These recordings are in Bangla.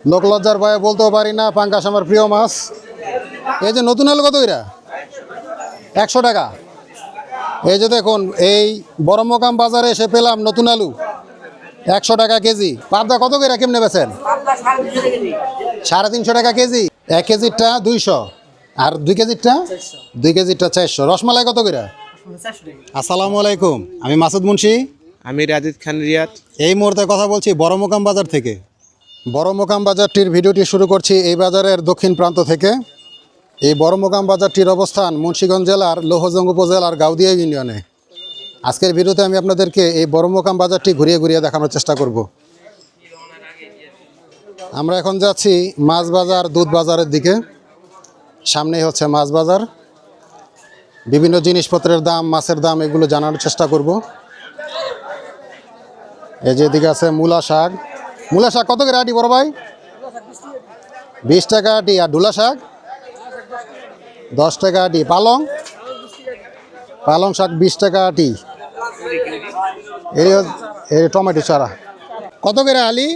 লোক লজ্জার ভয়ে বলতেও পারি না পাঙ্কাশ আমার প্রিয় মাছ। এই যে নতুন আলু কত এরা একশো টাকা। এই যে দেখুন এই বড় মোকাম বাজারে এসে পেলাম নতুন আলু। একশো টাকা কেজি। পাবদা কত করে কেমনে বেছেন সাড়ে তিনশো টাকা কেজি। এক কেজিরটা দুইশো। আর দুই কেজিরটা? দুই কেজিরটা চারশো। রসমালাই কত করে আসসালামু আলাইকুম। আমি মাসুদ মুন্সি। আমি রাজিদ খান রিয়াদ। এই মুহূর্তে কথা বলছি বড় মোকাম বাজার থেকে। বড় মোকাম বাজারটির ভিডিওটি শুরু করছি এই বাজারের দক্ষিণ প্রান্ত থেকে। এই বড় মোকাম বাজারটির অবস্থান মুন্সীগঞ্জ জেলার লৌহজং উপজেলার গাউদিয়া ইউনিয়নে। আজকের ভিডিওতে আমি আপনাদেরকে এই বড় মোকাম বাজারটি ঘুরিয়ে ঘুরিয়ে দেখানোর চেষ্টা করব। আমরা এখন যাচ্ছি মাছ বাজার, দুধ বাজারের দিকে। সামনেই হচ্ছে মাছ বাজার। বিভিন্ন জিনিসপত্রের দাম, মাছের দাম এগুলো জানার চেষ্টা করব। এই যে এদিকে আছে মূলা শাক। মূলা শাক কত করে আটি বড় ভাই? বিশ টাকা আটি। আর ডুলা শাক? দশ টাকা আটি। পালং? পালং শাক বিশ টাকা আটি। এই এই টমেটো চারা। কত করে আলি?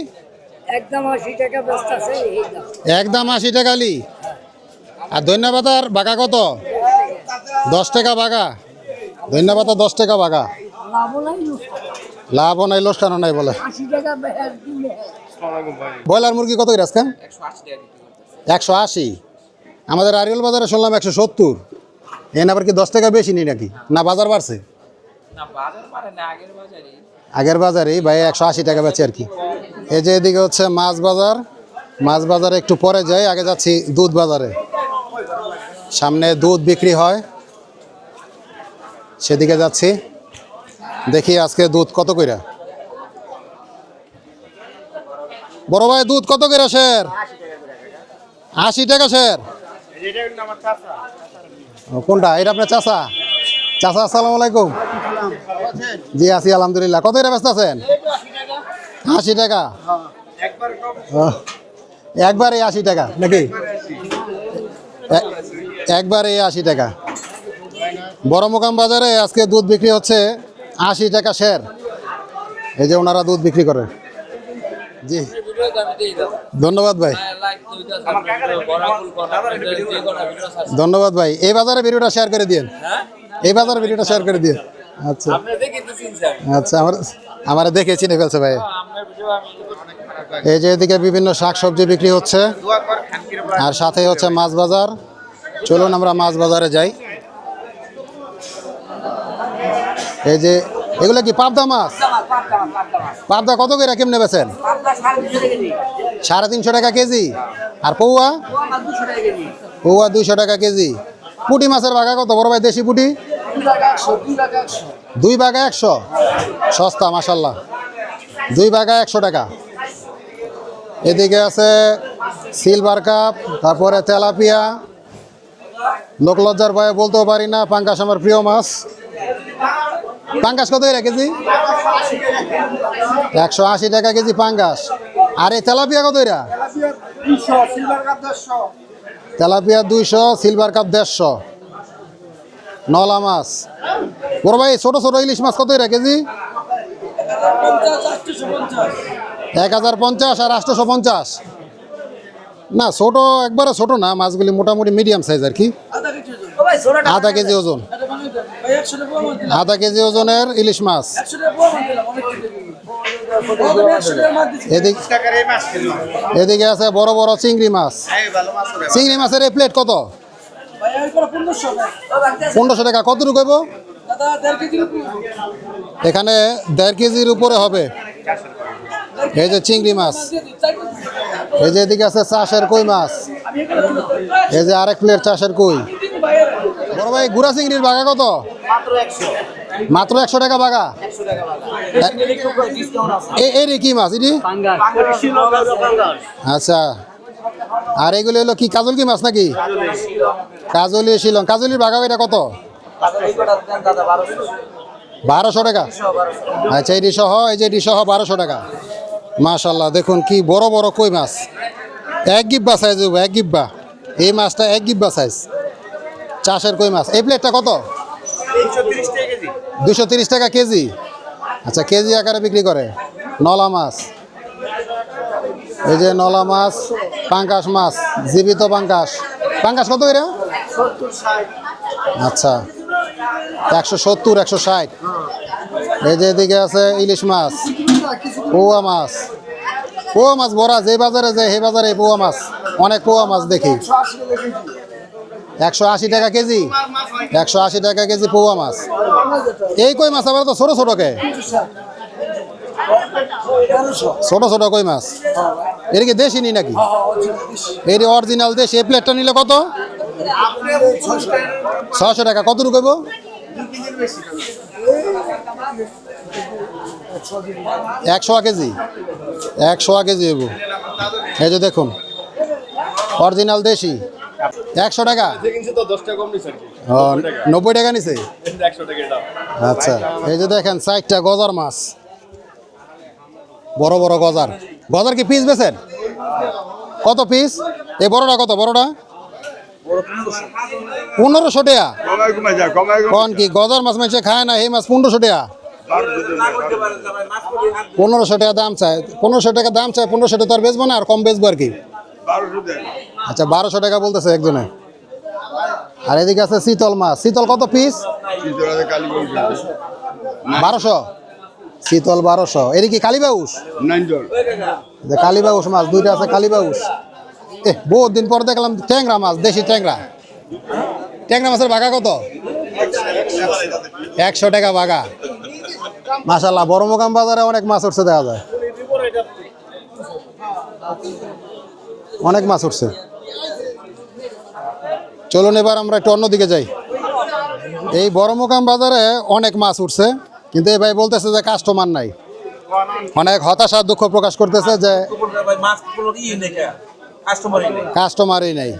একদম আশি টাকা আলি। আর ধন্যবাদার বাগা কত? দশ টাকা বাগা। ধন্যবাদ দশ টাকা বাগা। লাভও নাই লোকসান। নাই বলে। ব্রয়লার মুরগি কত করে আজকাল একশো আশি। আমাদের আরিয়াল বাজারে শুনলাম একশো সত্তর। এন আবার কি দশ টাকা বেশি নেই নাকি? না বাজার বাড়ছে? আগের বাজারে ভাই একশো আশি টাকা বেচে আর কি। এই যে এদিকে হচ্ছে মাছ বাজার। মাছ বাজারে একটু পরে যাই আগে যাচ্ছি দুধ বাজারে। সামনে দুধ বিক্রি হয়। সেদিকে যাচ্ছি। দেখি আজকে দুধ কত কইরা? বড় ভাই, দুধ কত করে স্যার? আশি টাকা স্যার। কোনটা? এটা আপনার চাচা? চাচা, আসসালামু আলাইকুম। জি, আছি, আলহামদুলিল্লাহ। কত করে ব্যস্ত আছেন? আশি টাকা? একবারে আশি টাকা, নাকি? একবারে আশি টাকা। বড় মোকাম বাজারে আজকে দুধ বিক্রি হচ্ছে আশি টাকা শের এই যে ওনারা দুধ বিক্রি করে। জি। ধন্যবাদ ভাই। ধন্যবাদ ভাই। এই বাজারে ভিডিওটা শেয়ার করে দিন এই বাজারে ভিডিওটা শেয়ার করে দিন আচ্ছা। আচ্ছা আমার আমার দেখে চিনে ফেলছে ভাই। এই যে এদিকে বিভিন্ন শাক সবজি বিক্রি হচ্ছে। আর সাথে হচ্ছে মাছ বাজার। চলুন আমরা মাছ বাজারে যাই। এই যে, এগুলো কি পাবদা মাছ? পাবদা কত করে কেমনে বেছেন সাড়ে তিনশো টাকা কেজি। আর পৌয়া? পৌয়া দুইশো টাকা কেজি। পুটি মাছের বাগা কত? বড় ভাই, দেশি পুটি? দুই বাগা একশো। সস্তা মাসাল্লাহ দুই বাগা একশো টাকা। এদিকে আছে সিলভার কাপ, তারপরে তেলাপিয়া। লোকলজ্জার ভয়ে বলতেও পারি না পাঙ্কাশ আমার প্রিয় মাছ। পাঙ্গাস কত করে কেজি? একশো আশি টাকা কেজি পাঙ্গাস। আর এই তেলাপিয়া কত এরা তেলাপিয়া দুইশো সিলভার কাপ দেড়শো। নলা মাছ। বড় ভাই ছোটো ছোটো ইলিশ মাছ কত এরা কেজি? এক হাজার পঞ্চাশ আর আটশোশো পঞ্চাশ। না ছোটো একবারে ছোটো না মাছগুলি মোটামুটি মিডিয়াম সাইজ আর কি। আধা কেজি ওজন। আধা কেজি ওজনের ইলিশ মাছ। এদিক আছে বড় বড় চিংড়ি মাছ। চিংড়ি মাছের এই প্লেট কত? পনেরোশো টাকা। কতটুকু রুকইব এখানে দেড় কেজির উপরে হবে। এই যে চিংড়ি মাছ। এই যে এদিকে আছে চাষের কই মাছ। এই যে আরেক প্লেট চাষের কই। ভাই গুড়া চিংড়ির বাগা কত? মাত্র একশো। টাকা বাগা? এই এই কি মাছ? এটি? আচ্ছা। আর এগুলো হলো কি কাজল কি মাছ নাকি? কাজলি শিলং। কাজলির বাগা এটা কত? বারোশো টাকা। আচ্ছা এটি সহ এই যে এটি সহ বারোশো টাকা। মাশাল্লাহ দেখুন কি বড় বড় কই মাছ। এক গিব্বা সাইজ এক গিব্বা। এই মাছটা এক গিব্বা সাইজ চাষের কই মাছ? এই প্লেটটা কত? দুশো তিরিশ টাকা কেজি। আচ্ছা কেজি আকারে বিক্রি করে। নলা মাছ। এই যে নলা মাছ, পাঙ্কাশ মাছ, জীবিত পাঙ্কাশ। পাঙ্কাশ কত এরা আচ্ছা একশো সত্তর, একশো ষাট। এই যে এদিকে আছে ইলিশ মাছ, পোয়া মাছ। পোয়া মাছ বড়া যে বাজারে যায়, সেই বাজারে পোয়া মাছ। অনেক পোয়া মাছ দেখি। একশো আশি টাকা কেজি? একশো আশি টাকা কেজি পোয়া মাছ। এই কই মাছ? আবার তো ছোট কে? ছোট ছোট কই মাছ? এর কি দেশি নি নাকি এর অরিজিনাল দেশ? এই প্লেটটা নিলে কত? ছশো টাকা। কত রুকইব একশো কেজি। একশো কেজি হইব। এই যে দেখুন অরিজিনাল দেশি। একশো টাকা? নব্বই টাকা নিছে? আচ্ছা এই যে দেখেন চারটা গজার মাছ। বড় বড় গজার। গজার কি পিস বেছেন কত পিস এই বড়টা কত বড়টা? পনেরোশো টাকা। কন কি গজার মাছ মাংস খায় না এই মাছ পনেরোশো টাকা। পনেরোশো টাকা দাম চায় পনেরোশো টাকা দাম চায় পনেরোশো টাকা তো আর বেচবো না আর কম বেচবো আর কি। আচ্ছা বারোশো টাকা বলতেছে একজনে। আর এদিকে আছে শীতল মাছ। শীতল কত পিস বারোশো। শীতল বারোশো। এদিকে কালীবাউস কালীবাউস মাছ, দুইটা আছে কালীবাউস এ, বহুত দিন পর দেখলাম ট্যাংরা মাছ, দেশি ট্যাংরা। ট্যাংরা মাছের বাঘা কত? একশো টাকা বাঘা মাসাল্লাহ বড় মোকাম বাজারে অনেক মাছ উঠছে দেখা যায়। অনেক মাছ উঠছে। চলুন এবার আমরা একটু অন্যদিকে যাই। এই বড় মোকাম বাজারে অনেক মাছ উঠছে, কিন্তু এই ভাই বলতেছে যে কাস্টমার নাই। অনেক হতাশা, দুঃখ প্রকাশ করতেছে যে কাস্টমারই নেই।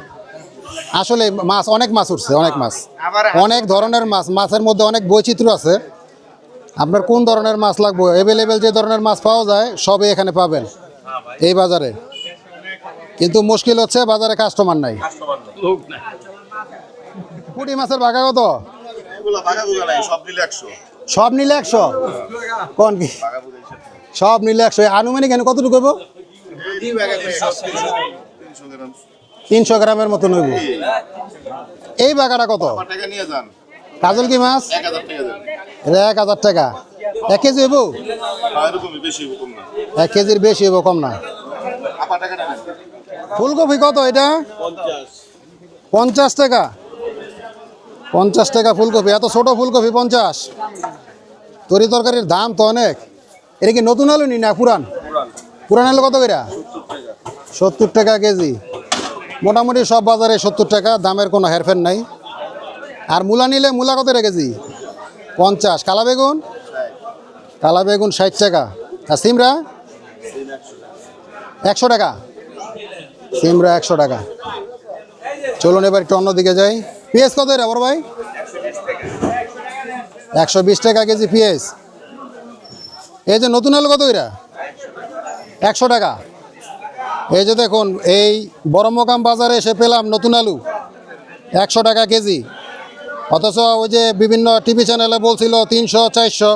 আসলে মাছ, অনেক মাছ উঠছে, অনেক মাছ। অনেক ধরনের মাছ, মাছের মধ্যে অনেক বৈচিত্র্য আছে। আপনার কোন ধরনের মাছ লাগবে? অ্যাভেলেবেল যে ধরনের মাছ পাওয়া যায়, সবই এখানে পাবেন। এই বাজারে। কিন্তু মুশকিল হচ্ছে বাজারে কাস্টমার নাই। কাস্টমার নেই। পুঁটি মাছের বাঘা কত? সব নিলে একশো। কোন কি? সব নিলে একশো। আনুমানিক এনে কতটুকু হইব? তিনশো তিনশো গ্রাম। তিনশো গ্রামের মতন হইব। এই বাঘাটা কত? আমার টাকা নিয়ে যান। কাজল কি মাছ? এক হাজার টাকা এক হাজার টাকা। এক কেজি হইব? আর এরকমই বেশি কম না। এক কেজির বেশি হইব কম না। ফুলকপি কত এটা? পঞ্চাশ টাকা। পঞ্চাশ টাকা ফুলকপি, এত ছোট ফুলকপি পঞ্চাশ। তরি তরকারির দাম তো অনেক। এটা কি নতুন আলু নি না পুরান? পুরান আলু কত করে? সত্তর টাকা কেজি। মোটামুটি সব বাজারে সত্তর টাকা, দামের কোনো হেরফের নাই। আর মূলা নিলে মূলা কত কেজি? পঞ্চাশ। কালা বেগুন? কালা বেগুন ষাট টাকা। আর সিমরা? একশো টাকা। সিমরা একশো টাকা। চলুন এবার একটু অন্যদিকে যাই। পেঁয়াজ কত রে বড় ভাই? একশো বিশ টাকা কেজি পেঁয়াজ এই যে নতুন আলু কত এরা একশো টাকা। এই যে দেখুন, এই বড় মোকাম বাজারে এসে পেলাম নতুন আলু, একশো টাকা কেজি। অথচ ওই যে বিভিন্ন টিভি চ্যানেলে বলছিল তিনশো, চারশো।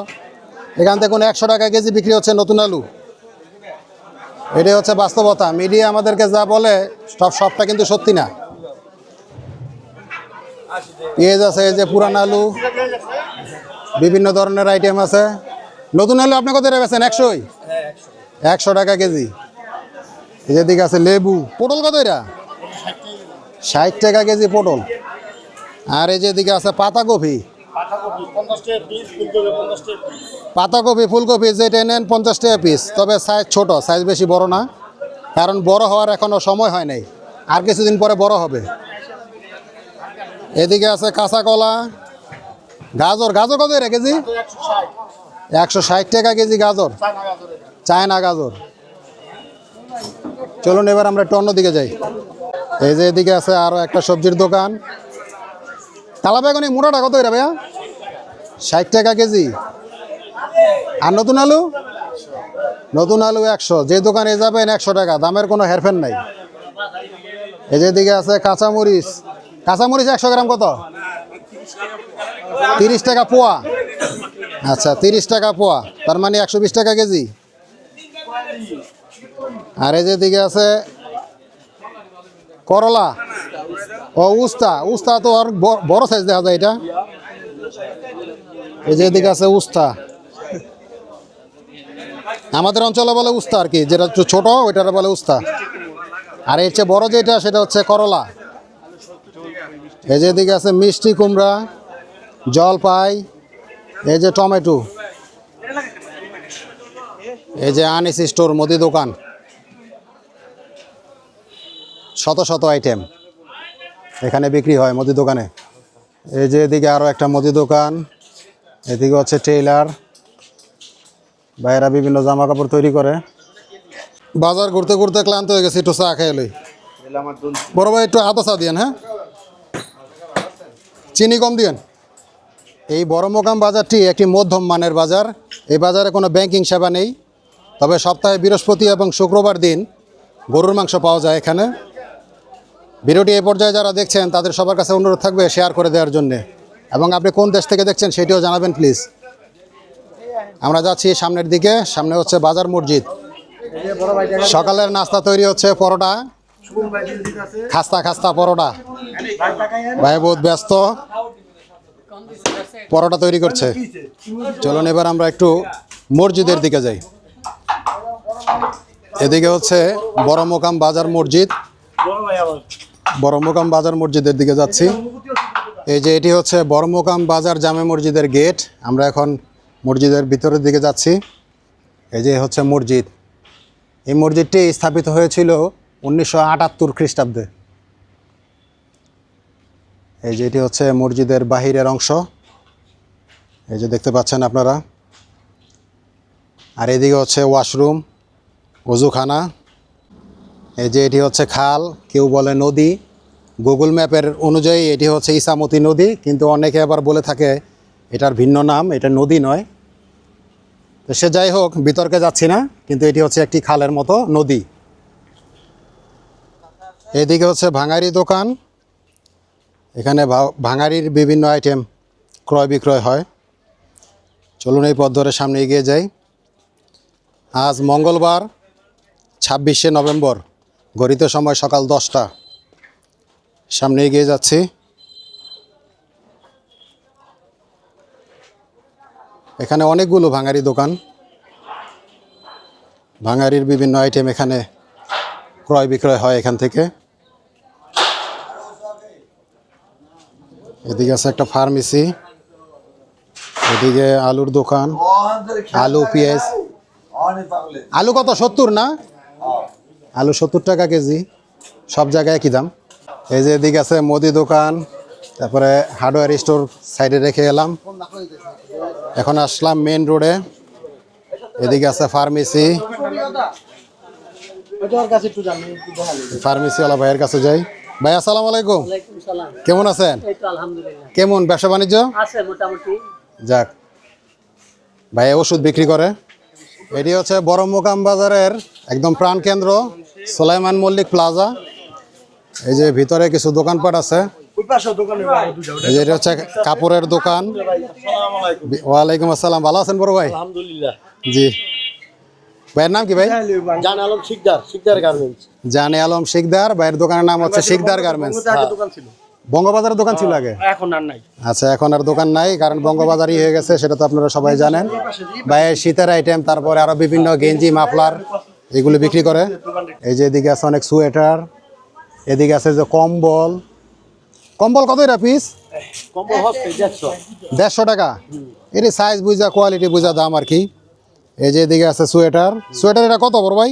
এখান থেকে একশো টাকা কেজি বিক্রি হচ্ছে নতুন আলু। এটাই হচ্ছে বাস্তবতা। মিডিয়া আমাদেরকে যা বলে, সব সবটা কিন্তু সত্যি না। পেঁয়াজ আছে, এই যে পুরান আলু, বিভিন্ন ধরনের আইটেম আছে। নতুন আলু আপনি কত রেখেছেন একশোই? একশো টাকা কেজি। এই যে দিকে আছে লেবু। পটল কত এটা? ষাট টাকা কেজি পটল। আর এই যে দিকে আছে পাতাকপি পাতাকপি, ফুলকপি যেটা নেন পঞ্চাশ টাকা পিস তবে সাইজ ছোট সাইজ বেশি বড় না, কারণ বড় হওয়ার এখনও সময় হয় নাই, আর কিছুদিন পরে বড় হবে। এদিকে আছে কাঁচা কলা, গাজর গাজর কত রে কেজি? একশো ষাট টাকা কেজি গাজর। চায়না গাজর। চলুন এবার আমরা একটু অন্যদিকে যাই। এই যে এদিকে আছে আরও একটা সবজির দোকান। কালা বেগুনি মোটাটা কত এটা ভাইয়া? ষাট টাকা কেজি। আর নতুন আলু? নতুন আলু একশো। যে দোকানে যাবেন একশো টাকা, দামের কোনো হেরফের নাই। এই যে দিকে আছে কাঁচামরিচ। কাঁচামরিচ একশো গ্রাম কত? তিরিশ টাকা পোয়া। আচ্ছা তিরিশ টাকা পোয়া। তার মানে একশো বিশ টাকা কেজি। আর এই যে দিকে আছে করলা। ও, উস্তা উস্তা তো আর বড় সাইজ দেখা যায় এটা। এই যে এদিকে আছে উস্তা। আমাদের অঞ্চলে বলে উস্তা আর কি, যেটা একটু ছোট, ওইটারে বলে উস্তা। আর এর চেয়ে বড় যেটা, সেটা হচ্ছে করলা। এই যে এদিকে আছে মিষ্টি কুমড়া, জলপাই, এই যে টমেটো। এই যে আনিস স্টোর, মুদি দোকান। শত শত আইটেম এখানে বিক্রি হয় মুদি দোকানে। এই যে এদিকে আরও একটা মুদি দোকান, এদিকে হচ্ছে টেইলার। বাইরা বিভিন্ন জামা কাপড় তৈরি করে। বাজার ঘুরতে ঘুরতে ক্লান্ত হয়ে গেছে, একটু চা খেয়ে লই। বড় ভাই, একটু আদা চা দিয়েন হ্যাঁ? চিনি কম দিয়েন। এই বড় মোকাম বাজারটি একটি মধ্যম মানের বাজার। এই বাজারে কোনো ব্যাংকিং সেবা নেই। তবে সপ্তাহে বৃহস্পতি এবং শুক্রবার দিন গরুর মাংস পাওয়া যায় এখানে। ভিডিওটি এই পর্যায়ে যারা দেখছেন, তাদের সবার কাছে অনুরোধ থাকবে শেয়ার করে দেওয়ার জন্য। এবং আপনি কোন দেশ থেকে দেখছেন সেটিও জানাবেন প্লিজ আমরা যাচ্ছি সামনের দিকে, সামনে হচ্ছে বাজার মসজিদ। সকালের নাস্তা তৈরি হচ্ছে পরোটা। খাস্তা খাস্তা পরোটা। ভাই বহুত ব্যস্ত। পরোটা তৈরি করছে। চলুন এবার আমরা একটু মসজিদের দিকে যাই। এদিকে হচ্ছে বড় মোকাম বাজার মসজিদ। বড় মোকাম বাজার মসজিদের দিকে যাচ্ছি। এই যে এটি হচ্ছে বড়মোকাম বাজার জামে মসজিদের গেট। আমরা এখন মসজিদের ভিতরের দিকে যাচ্ছি। এই যে হচ্ছে মসজিদ। এই মসজিদটি স্থাপিত হয়েছিল উনিশশো আটাত্তর খ্রিস্টাব্দে। এই যে এটি হচ্ছে মসজিদের বাহিরের অংশ। এই যে দেখতে পাচ্ছেন আপনারা। আর এদিকে হচ্ছে ওয়াশরুম অজুখানা এই যে এটি হচ্ছে খাল, কেউ বলে নদী। গুগল ম্যাপের অনুযায়ী এটি হচ্ছে ইসামতি নদী, কিন্তু অনেকে আবার বলে থাকে এটার ভিন্ন নাম, এটা নদী নয়। তো সে যাই হোক, বিতর্কে যাচ্ছি না, কিন্তু এটি হচ্ছে একটি খালের মতো নদী। এদিকে হচ্ছে ভাঙারি দোকান। এখানে ভাঙারির বিভিন্ন আইটেম ক্রয় বিক্রয় হয়। চলুন এই পথ ধরে সামনে এগিয়ে যাই। আজ মঙ্গলবার, ছাব্বিশে নভেম্বর। গড়িত সময় সকাল দশটা। সামনে এগিয়ে যাচ্ছি। এখানে অনেকগুলো ভাঙারি দোকান। ভাঙারির বিভিন্ন আইটেম এখানে ক্রয় বিক্রয় হয় এখান থেকে। এদিকে আছে একটা ফার্মেসি। এদিকে আলুর দোকান। আলু, পেঁয়াজ। আলু কত? সত্তর না? আলু সত্তর টাকা কেজি, সব জায়গায় একই দাম। এই যে এদিকে আছে মুদি দোকান, তারপরে হার্ডওয়্যার স্টোর সাইডে রেখে এলাম। এখন আসলাম মেন রোডে এদিকে আছে ফার্মেসি ফার্মেসিওয়ালা ভাইয়ের কাছে যাই। ভাই, আসসালামু আলাইকুম। কেমন আছেন? কেমন? ব্যবসা বাণিজ্য? যাক। ভাই, ওষুধ বিক্রি করে। এটি হচ্ছে বড় মোকাম বাজারের একদম প্রাণকেন্দ্র। সোলাইমান মল্লিক প্লাজা। এই যে ভিতরে কিছু দোকানপাট আছে। এই যে এটা হচ্ছে কাপড়ের দোকান। ওয়ালাইকুম আসসালাম। ভালো আছেন বড় ভাই? আলহামদুলিল্লাহ। জি। ভাইয়ের নাম কি ভাই? জান আলম শিকদার শিকদার গার্মেন্টস জানে আলম শিকদার। ভাইয়ের দোকানের নাম হচ্ছে শিকদার গার্মেন্টস দোকান ছিল। বঙ্গবাজারের দোকান ছিল আগে? এখন আর নাই। আচ্ছা এখন আর দোকান নাই কারণ বঙ্গবাজারই হয়ে গেছে সেটা তো আপনারা সবাই জানেন। ভাইয়ের শীতের আইটেম তারপরে আরও বিভিন্ন গেঞ্জি মাফলার। এগুলো বিক্রি করে। এই যে এদিকে আছে অনেক সোয়েটার এদিকে আছে যে কম্বল। কম্বল কত এটা পিস? দেড়শো। টাকা। এটি সাইজ বুঝা কোয়ালিটি বুঝা দাম আর কি। এই যে এদিকে আছে সোয়েটার। সোয়েটার এটা কত বড় ভাই?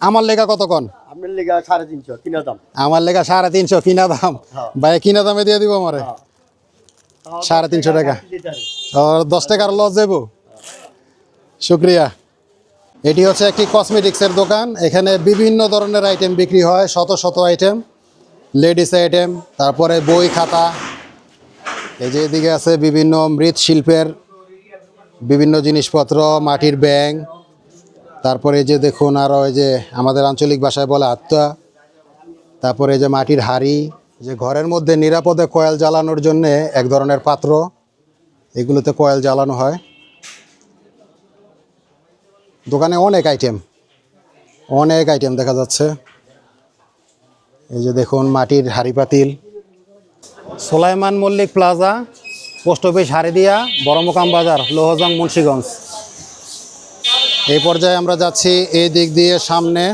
আমার লেখা কত কন? আপনার লেগে সাড়ে তিনশো কিনা দাম। আমার লেখা সাড়ে তিনশো কিনা দাম। ভাই কিনা দামে দিয়ে দিব আমারে? সাড়ে তিনশো টাকা। আর দশ টাকার লস যাব শুক্রিয়া। এটি হচ্ছে একটি কসমেটিক্সের দোকান। এখানে বিভিন্ন ধরনের আইটেম বিক্রি হয়, শত শত আইটেম লেডিস আইটেম তারপরে বই খাতা। এই যে এদিকে আছে বিভিন্ন মৃৎশিল্পের বিভিন্ন জিনিসপত্র, মাটির ব্যাং তারপরে যে দেখুন আরও এই যে আমাদের আঞ্চলিক ভাষায় বলে আত্মা। তারপরে যে মাটির হাড়ি। যে ঘরের মধ্যে নিরাপদে কয়েল জ্বালানোর জন্যে এক ধরনের পাত্র। এগুলোতে কয়েল জ্বালানো হয়। দোকানে অনেক আইটেম অনেক আইটেম দেখা যাচ্ছে। এই যে দেখুন মাটির হাড়ি পাতিল। Solaiman Mallik plaza post office Haridia Baramukam Bazar Lohajang Munshiganj. এই পর্যায়ে আমরা যাচ্ছি এই দিক দিয়ে সামনে।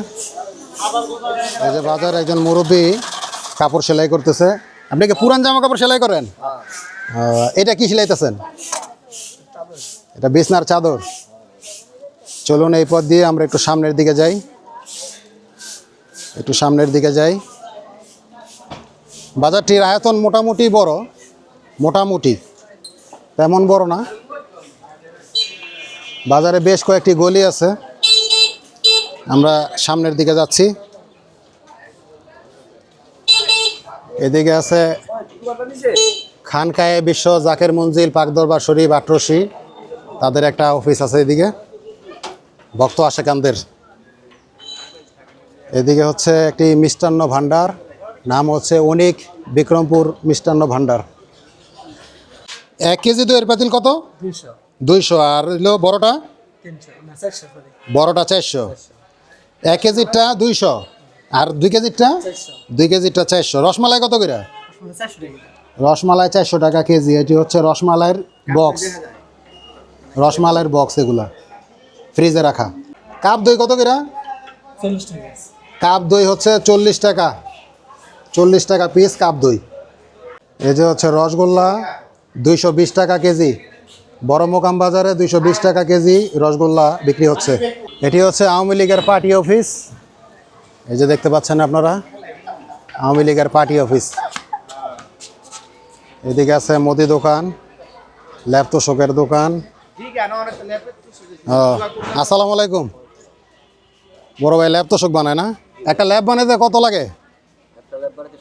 এই যে বাজার একজন মুরব্বী কাপড় সেলাই করতেছে। আপনি কি পুরান জামা কাপড় সেলাই করেন? এটা কি সেলাইতেছেন? এটা বিছনার চাদর। চলুন এই পথ দিয়ে আমরা একটু সামনের দিকে যাই। একটু সামনের দিকে যাই। বাজারটির আয়তন মোটামুটি বড়, মোটামুটি। তেমন বড় না। বাজারে বেশ কয়েকটি গলি আছে। আমরা সামনের দিকে যাচ্ছি। এদিকে আছে খানকায়ে বিশ্ব জাকের মঞ্জিল পাকদরবার শরীফ আটরসি তাদের একটা অফিস আছে এদিকে। ভক্ত আশেকানদের। এদিকে হচ্ছে একটি মিষ্টান্ন ভাণ্ডার নাম হচ্ছে অনিক বিক্রমপুর মিষ্টান্ন ভাণ্ডার। এক কেজি দইয়ের পাতিল কত? দুইশো। আর হলো বড়টা? বড়টা চারশো। এক কেজিরটা দুইশো। আর দুই কেজিরটা দুই কেজিরটা চারশো। রসমালাই কত করে? রসমালাই চারশো টাকা কেজি। এটি হচ্ছে রসমালাইয়ের বক্স। রসমালাইয়ের বক্স এগুলা। ফ্রিজে রাখা। কাপ দই কত করে? কাপ দই হচ্ছে চল্লিশ টাকা। চল্লিশ টাকা পিস কাপ দই। এই যে হচ্ছে রসগোল্লা দুইশো বিশ টাকা কেজি। বড় মোকাম বাজারে দুইশো বিশ টাকা কেজি রসগোল্লা বিক্রি হচ্ছে। এটি হচ্ছে আওয়ামী লীগের পার্টি অফিস। এই যে দেখতে পাচ্ছেন আপনারা আওয়ামী লীগের পার্টি অফিস। এদিকে আছে মুদি দোকান ল্যাপটপের দোকান ও, আসসালামু আলাইকুম বড় ভাই ল্যাব তোষক বানায় না একটা ল্যাব বানাইতে কত লাগে? একটা ল্যাব বানাতে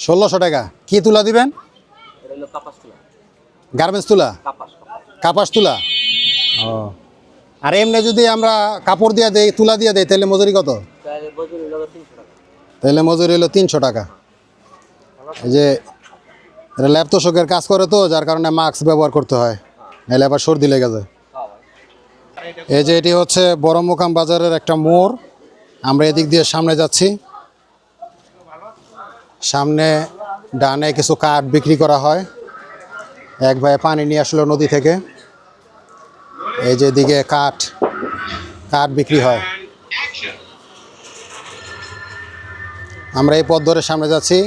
ষোলোশো টাকা কি তুলা দিবেন? গার্মেন্টস তুলা? কাপাস তুলা? ও। আর এমনি যদি আমরা কাপড় দিয়ে দেই তুলা দিয়ে দেই তাহলে মজুরি কত? তাহলে মজুরি হলো তিনশো টাকা। এই যে এটা ল্যাব তোষকের কাজ করে তো যার কারণে মাস্ক ব্যবহার করতে হয়। নাহলে আবার সর্দি লেগে যায়। এই যে এটি হচ্ছে বড় মোকাম বাজারের একটা মোড়। আমরা এদিক দিয়ে সামনে যাচ্ছি। সামনে ডানে কিছু কাঠ বিক্রি করা হয়। এক ভাই পানি নিয়ে আসলো নদী থেকে। এই যে এদিকে কাঠ কাঠ বিক্রি হয়। আমরা এই পথ ধরে সামনে যাচ্ছি।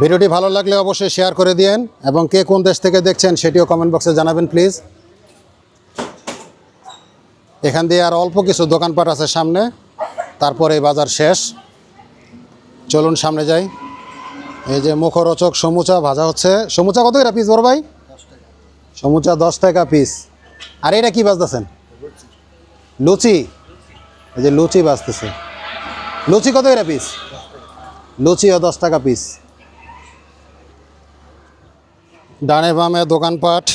ভিডিওটি ভালো লাগলে অবশ্যই শেয়ার করে দিয়েন এবং কে কোন দেশ থেকে দেখছেন সেটিও কমেন্ট বক্সে জানাবেন প্লিজ এখান দিয়ে আর অল্প কিছু দোকানপাট আছে সামনে। তারপরে বাজার শেষ। চলুন সামনে যাই। এই যে মুখরোচক সমুচা ভাজা হচ্ছে। সমুচা কত এটা পিস বড় ভাই? সমুচা দশ টাকা পিস আর এটা কি বাজতেছেন লুচি। এই যে লুচি বাজতেছে লুচি কত এটা পিস লুচিও দশ টাকা পিস ডানে বামে দোকানপাট।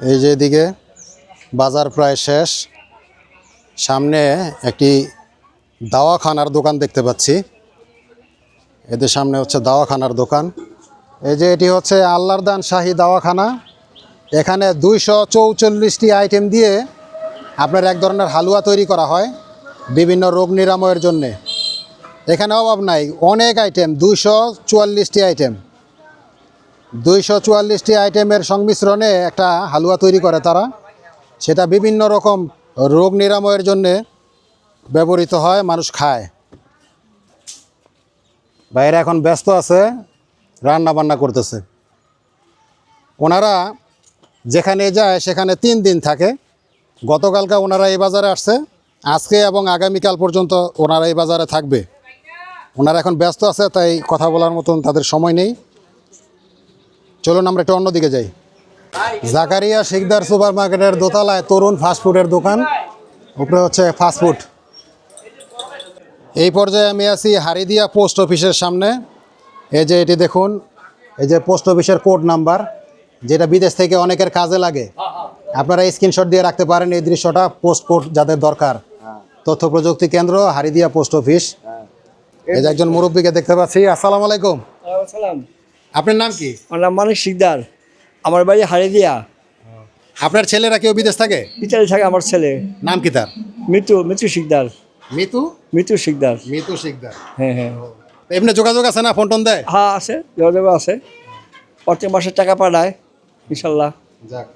এই যে এদিকে বাজার প্রায় শেষ। সামনে একটি দাওয়াখানার দোকান দেখতে পাচ্ছি। এদের সামনে হচ্ছে দাওয়াখানার দোকান। এই যে এটি হচ্ছে আল্লাহর দান শাহী দাওয়াখানা। এখানে দুইশো চৌচল্লিশটি আইটেম দিয়ে আপনার এক ধরনের হালুয়া তৈরি করা হয় বিভিন্ন রোগ নিরাময়ের জন্যে। এখানে অভাব নাই, অনেক আইটেম, দুইশো চুয়াল্লিশটি আইটেম। দুইশো চুয়াল্লিশটি আইটেমের সংমিশ্রণে একটা হালুয়া তৈরি করে তারা। সেটা বিভিন্ন রকম রোগ নিরাময়ের জন্যে ব্যবহৃত হয়, মানুষ খায়। বাইরে এখন ব্যস্ত আছে রান্না বান্না করতেছে। ওনারা যেখানে যায় সেখানে তিন দিন থাকে। গতকালকে ওনারা এই বাজারে আসছে, আজকে এবং আগামীকাল পর্যন্ত ওনারা এই বাজারে থাকবে। ওনারা এখন ব্যস্ত আছে, তাই কথা বলার মতন তাদের সময় নেই। চলুন আমরা একটু অন্যদিকে যাই। জাকারিয়া শিকদার সুপার মার্কেটের দোতলায় তরুণ ফাস্টফুডের দোকান। উপরে হচ্ছে ফাস্টফুড এই পর্যায়ে আমি আছি হারিদিয়া পোস্ট অফিসের সামনে। এই যে এটি দেখুন, এই যে পোস্ট অফিসের কোড নাম্বার, যেটা বিদেশ থেকে অনেকের কাজে লাগে। আপনারা স্ক্রিনশট দিয়ে রাখতে পারেন এই দৃশ্যটা, পোস্ট কোড যাদের দরকার। তথ্য প্রযুক্তি কেন্দ্র, হারিদিয়া পোস্ট অফিস। এই যে একজন মুরব্বীকে দেখতে পাচ্ছি। আসসালামু আলাইকুম। আপনার নাম কি? আমার নাম মানিক শিকদার। আমার বাড়ি হারিদিয়া আপনার ছেলেরা কেউ বিদেশ থাকে? ইতালি থাকে আমার ছেলে। নাম কি তার? মিতু মিতু শিকদার। মিতু? মিতু শিকদার। মিতু শিকদার। হ্যাঁ হ্যাঁ। এমনি যোগাযোগ আছে না? ফোন টোন দেয়? হ্যাঁ আছে। যোগাযোগ আছে। প্রত্যেক মাসে টাকা পাঠায় ইনশাল্লাহ। যাক।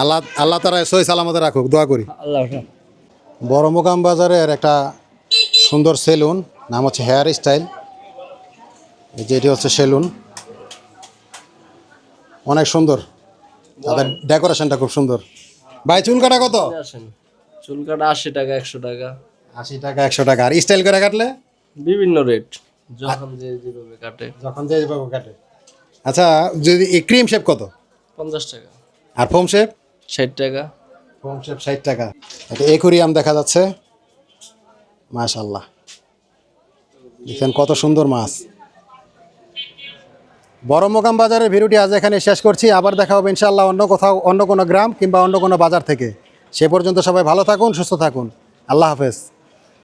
আল্লাহ আল্লাহ তারা সই সালামতে রাখুক। দোয়া করি। আল্লাহ হাফেজ। বড় মোকাম বাজারের একটা সুন্দর সেলুন নাম হচ্ছে হেয়ার স্টাইল। যেটি হচ্ছে সেলুন। অনেক সুন্দর। তাদের ডেকোরেশনটা খুব সুন্দর। ভাই চুল কাটা কত? চুল কাটা আশি টাকা একশো টাকা। আশি টাকা একশো টাকা। আর স্টাইল করে কাটলে? বিভিন্ন রেট যখন যে যেভাবে কাটে। যখন যে যেভাবে কাটে। আচ্ছা যদি এই ক্রিম শেপ কত? পঞ্চাশ টাকা। আর ফোম শেপ ষাট টাকা। ফোম শেপ ষাট টাকা। এটা একুরিয়াম দেখা যাচ্ছে। মাশাল্লাহ দেখেন কত সুন্দর মাছ। বড় মোকাম বাজারের ভিডিওটি আজ এখানে শেষ করছি। আবার দেখা হবে ইনশাল্লাহ অন্য কোথাও, অন্য কোনো গ্রাম কিংবা অন্য কোনো বাজার থেকে। সে পর্যন্ত সবাই ভালো থাকুন, সুস্থ থাকুন। আল্লাহ হাফেজ।